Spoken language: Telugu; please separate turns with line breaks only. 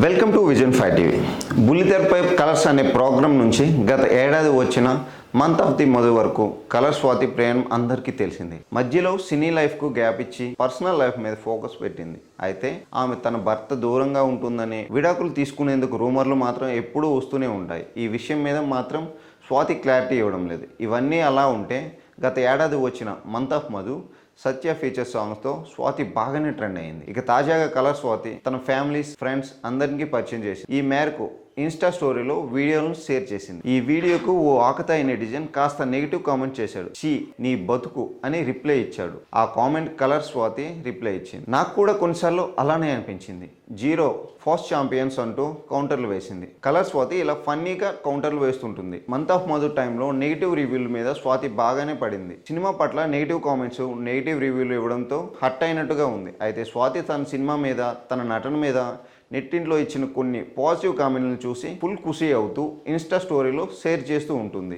Welcome to vision five TV బుల్లితెరపై colours అనే ప్రోగ్రాం నుంచి గత ఏడాది వచ్చిన మంత్ ఆఫ్ ది మధు వరకు కలర్ స్వాతి ప్రయాణం అందరికీ తెలిసింది. మధ్యలో సినీ లైఫ్కు గ్యాప్ ఇచ్చి పర్సనల్ లైఫ్ మీద ఫోకస్ పెట్టింది. అయితే ఆమె తన భర్త దూరంగా ఉంటుందని విడాకులు తీసుకునేందుకు రూమర్లు మాత్రం ఎప్పుడూ వస్తూనే ఉంటాయి. ఈ విషయం మీద మాత్రం స్వాతి క్లారిటీ ఇవ్వడం లేదు. ఇవన్నీ అలా ఉంటే గత ఏడాది వచ్చిన month of Madhu Satya feature సాంగ్స్తో Swathi బాగానే ట్రెండ్ అయింది. ఇక తాజాగా కలర్ స్వాతి తన ఫ్యామిలీస్ ఫ్రెండ్స్ అందరికీ పరిచయం చేసింది. ఈ మేరకు ఇన్స్టా స్టోరీలో వీడియోలను షేర్ చేసింది. ఈ వీడియోకు ఓ ఆకతాయి నెటిజన్ కాస్త నెగిటివ్ కామెంట్ చేశాడు. షీ నీ బతుకు అని రిప్లై ఇచ్చాడు. ఆ కామెంట్ కలర్ స్వాతి రిప్లై ఇచ్చింది. నాకు కూడా కొన్నిసార్లు అలానే అనిపించింది. జీరో ఫస్ట్ ఛాంపియన్స్ అంటూ కౌంటర్లు వేసింది. కలర్ స్వాతి ఇలా ఫన్నీగా కౌంటర్లు వేస్తుంటుంది. మంత్ ఆఫ్ మధు టైంలో నెగిటివ్ రివ్యూల మీద స్వాతి బాగానే పడింది. సినిమా పట్ల నెగిటివ్ కామెంట్స్ నెగిటివ్ రివ్యూలు ఇవ్వడంతో హట్ అయినట్టుగా ఉంది. అయితే స్వాతి తన సినిమా మీద తన నటన మీద నెట్టింట్లో ఇచ్చిన కొన్ని పాజిటివ్ కామెంట్లను చూసి ఫుల్ ఖుషి అవుతూ ఇన్స్టా స్టోరీలో షేర్ చేస్తూ ఉంటుంది.